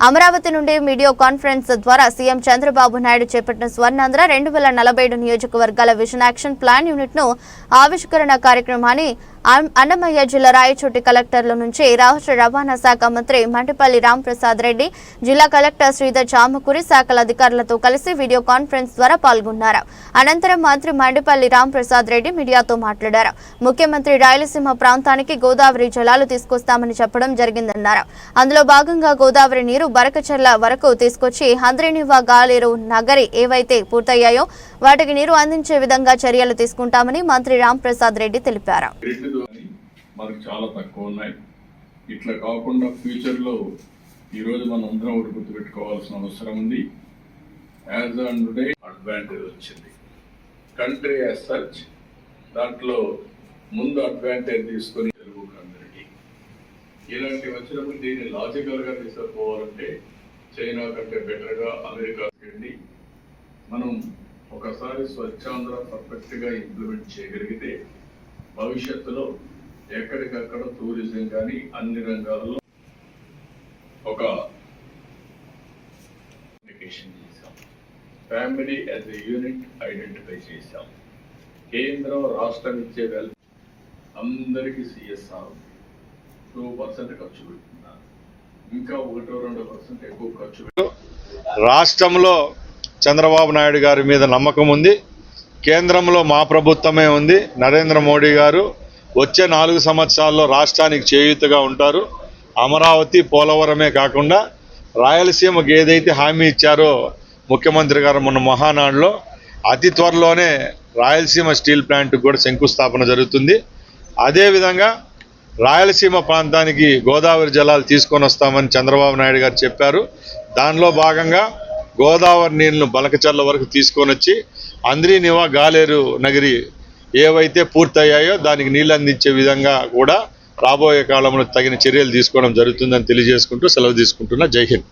అమరావతి నుండి video conference ద్వారా CM Chandrababu Naidu చేపట్టిన స్వర్ణాంధ్ర రెండు వేల నలభై ఏడు నియోజకవర్గాల విజన్ యాక్షన్ ప్లాన్ యూనిట్ను ఆవిష్కరణ కార్యక్రమాన్ని అన్నమయ్య జిల్లా రాయచోటి కలెక్టర్ల నుంచి రాష్ట్ర రవాణా శాఖ మంత్రి మంటిపల్లి రాంప్రసాద్ రెడ్డి జిల్లా కలెక్టర్ శ్రీధర్ చామకూరి శాఖల అధికారులతో కలిసి వీడియో కాన్ఫరెన్స్ ద్వారా పాల్గొన్నారు. అనంతరం మంత్రి మండిపల్లి రాంప్రసాద్ రెడ్డి మీడియాతో మాట్లాడారు. ముఖ్యమంత్రి రాయలసీమ ప్రాంతానికి గోదావరి జలాలు తీసుకొస్తామని చెప్పడం జరిగిందన్నారు. అందులో భాగంగా గోదావరి నీరు బరకచెర్ల వరకు తీసుకొచ్చి హంద్రినివా గాలేరు నగరి ఏవైతే పూర్తయ్యాయో వాటికి నీరు అందించే విధంగా చర్యలు తీసుకుంటామని మంత్రి రాంప్రసాద్ రెడ్డి తెలిపారు. మనకు చాలా తక్కువ ఉన్నాయి. ఇట్లా కాకుండా ఫ్యూచర్లో ఈరోజు మనం అందరం ఒకటి గుర్తుపెట్టుకోవాల్సిన అవసరం ఉంది. యాజ్ ఆన్ టుడే అడ్వాంటేజ్ వచ్చింది. కంట్రీ యాజ్ సచ్ దాంట్లో ముందు అడ్వాంటేజ్ తీసుకొని తెలుగు కమ్యూనిటీ ఇలాంటివి వచ్చినప్పుడు దీన్ని లాజికల్గా తీసుకుపోవాలంటే చైనా కంటే బెటర్గా అమెరికా వెళ్ళి మనం ఒకసారి స్వచ్ఛాంధ్ర పర్ఫెక్ట్గా ఇంప్లిమెంట్ చేయగలిగితే భవిష్యత్తులో ఎక్కడికక్కడ టూరిజం కానీ అన్ని రంగాల్లో ఒక అప్లికేషన్ చేశాం. Family as a unit identify చేశాం. కేంద్రం రాష్ట్రం ఇచ్చే వెల్ అందరికీ సిఎస్ఆర్ టూ పర్సెంట్ ఖర్చు పెడుతున్నారు ఇంకా ఒకటో రెండు పర్సెంట్ ఎక్కువ ఖర్చు రాష్ట్రంలో చంద్రబాబు నాయుడు గారి మీద నమ్మకం ఉంది. కేంద్రంలో మా ప్రభుత్వమే ఉంది. నరేంద్ర మోడీ గారు వచ్చే నాలుగు సంవత్సరాల్లో రాష్ట్రానికి చేయూతగా ఉంటారు. అమరావతి పోలవరమే కాకుండా రాయలసీమకు ఏదైతే హామీ ఇచ్చారో ముఖ్యమంత్రి గారు మొన్న మహానాడులో అతి త్వరలోనే రాయలసీమ స్టీల్ ప్లాంట్కి కూడా శంకుస్థాపన జరుగుతుంది. అదేవిధంగా రాయలసీమ ప్రాంతానికి గోదావరి జలాలు తీసుకొని వస్తామని చంద్రబాబు నాయుడు గారు చెప్పారు. దానిలో భాగంగా గోదావరి నీళ్ళను బలకచర్ల వరకు తీసుకొని వచ్చి అంద్రీనివా గాలేరు నగరి ఏవైతే పూర్తయ్యాయో దానికి నీళ్ళు అందించే విధంగా కూడా రాబోయే కాలంలో తగిన చర్యలు తీసుకోవడం జరుగుతుందని తెలియజేసుకుంటూ సెలవు తీసుకుంటున్నా. జై హింద్.